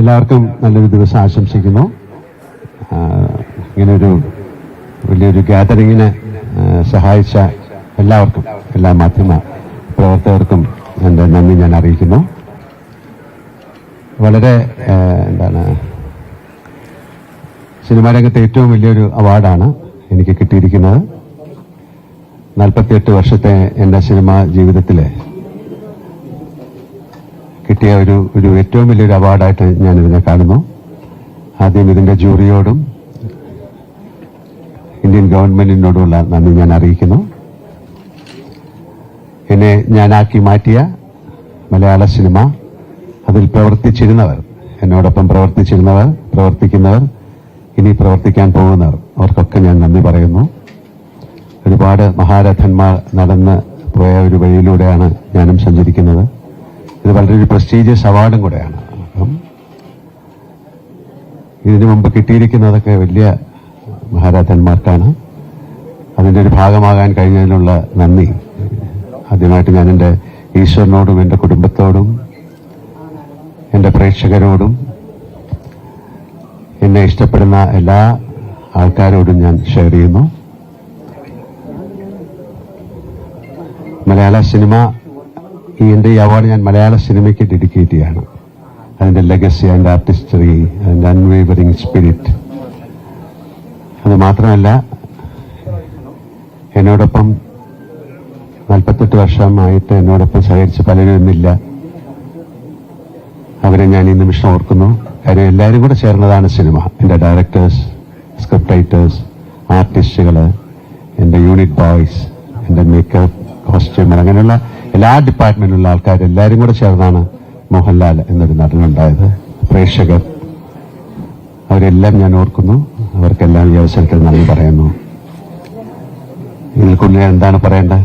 എല്ലാവർക്കും നല്ലൊരു ദിവസം ആശംസിക്കുന്നു. ഇങ്ങനൊരു വലിയൊരു ഗ്യാതറിങ്ങിന് സഹായിച്ച എല്ലാവർക്കും എല്ലാ മാധ്യമ പ്രവർത്തകർക്കും എന്റെ നന്ദി ഞാൻ അറിയിക്കുന്നു. വളരെ എന്താണ് സിനിമാ രംഗത്തെ ഏറ്റവും വലിയൊരു അവാർഡാണ് എനിക്ക് കിട്ടിയിരിക്കുന്നത്. നാൽപ്പത്തിയെട്ട് വർഷത്തെ എന്റെ സിനിമാ ജീവിതത്തിലെ കിട്ടിയ ഒരു ഒരു ഏറ്റവും വലിയൊരു അവാർഡായിട്ട് ഞാൻ ഇതിനെ കാണുന്നു. ആദ്യം ഇതിന്റെ ജൂറിയോടും ഇന്ത്യൻ ഗവൺമെന്റിനോടുമുള്ള നന്ദി ഞാൻ അറിയിക്കുന്നു. എന്നെ ഞാനാക്കി മാറ്റിയ മലയാള സിനിമ അതിൽ പ്രവർത്തിച്ചിരുന്നവർ എന്നോടൊപ്പം പ്രവർത്തിച്ചിരുന്നവർ പ്രവർത്തിക്കുന്നവർ ഇനി പ്രവർത്തിക്കാൻ പോകുന്നവർ അവർക്കൊക്കെ ഞാൻ നന്ദി പറയുന്നു. ഒരുപാട് മഹാരഥന്മാർ നടന്ന് പോയ ഒരു വഴിയിലൂടെയാണ് ഞാനും സഞ്ചരിക്കുന്നത്. ഇത് വളരെ ഒരു പ്രസ്റ്റീജിയസ് അവാർഡും കൂടെയാണ്. ഇതിനു മുമ്പ് കിട്ടിയിരിക്കുന്നതൊക്കെ വലിയ മഹാരാജന്മാർക്കാണ്. അതിന്റെ ഒരു ഭാഗമാകാൻ കഴിഞ്ഞതിനുള്ള നന്ദി. ആദ്യമായിട്ട് ഞാൻ എന്റെ ഈശ്വരനോടും എന്റെ കുടുംബത്തോടും എന്റെ പ്രേക്ഷകരോടും എന്നെ ഇഷ്ടപ്പെടുന്ന എല്ലാ ആൾക്കാരോടും ഞാൻ ഷെയർ ചെയ്യുന്നു. മലയാള സിനിമ ഈ എന്റെ ഈ അവാർഡ് ഞാൻ മലയാള സിനിമയ്ക്ക് ഡെഡിക്കേറ്റ് ചെയ്യാണ് അതിന്റെ ലെഗസി അതിന്റെ ആർട്ടിസ്റ്ററി അതിന്റെ അൺവേവറിങ് സ്പിരിറ്റ് അത് മാത്രമല്ല എന്നോടൊപ്പം നാൽപ്പത്തെട്ട് വർഷമായിട്ട് എന്നോടൊപ്പം സഹകരിച്ച് ഇന്നില്ല അവരെ ഞാൻ ഈ നിമിഷം ഓർക്കുന്നു. കാര്യം എല്ലാവരും കൂടെ ചേർന്നതാണ് സിനിമ എന്റെ ഡയറക്ടേഴ്സ് സ്ക്രിപ്റ്റ് റൈറ്റേഴ്സ് ആർട്ടിസ്റ്റുകൾ എന്റെ യൂണിറ്റ് ബോയ്സ് എന്റെ മേക്കപ്പ് കോസ്റ്റ്യൂമർ അങ്ങനെയുള്ള എല്ലാ ഡിപ്പാർട്ട്മെന്റിലുള്ള ആൾക്കാർ എല്ലാവരും കൂടെ ചേർന്നാണ് മോഹൻലാൽ എന്നൊരു നടനുണ്ടായത്. പ്രേക്ഷകർ അവരെല്ലാം ഞാൻ ഓർക്കുന്നു. അവർക്കെല്ലാം ഈ അവസരത്തിൽ നന്ദി പറയുന്നു. ഇതിൽ കൂടുതൽ എന്താണ് പറയേണ്ടത്?